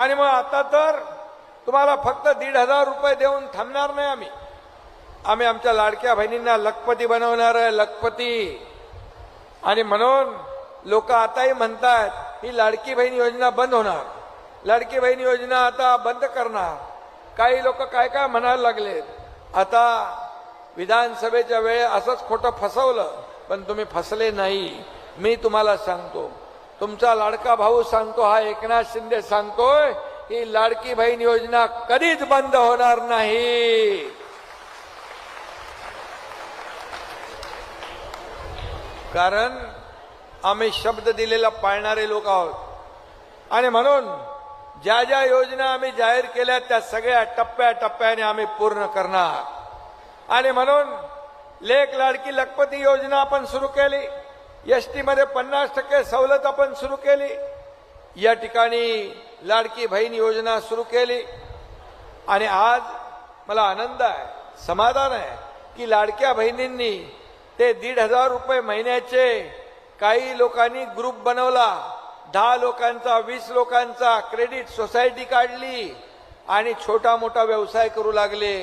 आणि मग आता तर तुम्हाला फक्त दीड हजार रुपये देऊन थांबणार नाही आम्ही. आम्ही आमच्या लाडक्या बहिणींना लखपती बनवणार आहे लखपती. आणि म्हणून लोक आताही म्हणतात ही लाडकी बहीण योजना बंद होणार. लाडकी बहीण योजना आता बंद करणार. काही लोक काय काय म्हणायला लागलेत. आता विधानसभेच्या वेळे असंच खोटं फसवलं पण तुम्ही फसले नाही. मी तुम्हाला सांगतो तुमचा लाडका भाऊ सांगतो हा एकनाथ शिंदे सांगतोय ही लाडकी बहीण योजना कधीच बंद होणार नाही. कारण आम्ही शब्द दिलेला पाळणारे लोक आहोत. आणि म्हणून ज्या ज्या योजना आम्ही जाहीर केल्या त्या सगळ्या टप्प्या टप्प्याने आम्ही पूर्ण करणार. आणि म्हणून लेख लाडकी लखपती योजना आपण सुरू केली. एस टीमध्ये पन्नास टक्के सवलत आपण सुरू केली. या ठिकाणी लाडकी बहीण योजना सुरू केली. आणि आज मला आनंद आहे समाधान आहे की लाडक्या बहिणींनी ते दीड हजार रुपये महिन्याचे काही लोकांनी ग्रुप बनवला. दहा लोकांचा वीस लोकांचा क्रेडिट सोसायटी काढली आणि छोटा मोठा व्यवसाय करू लागले.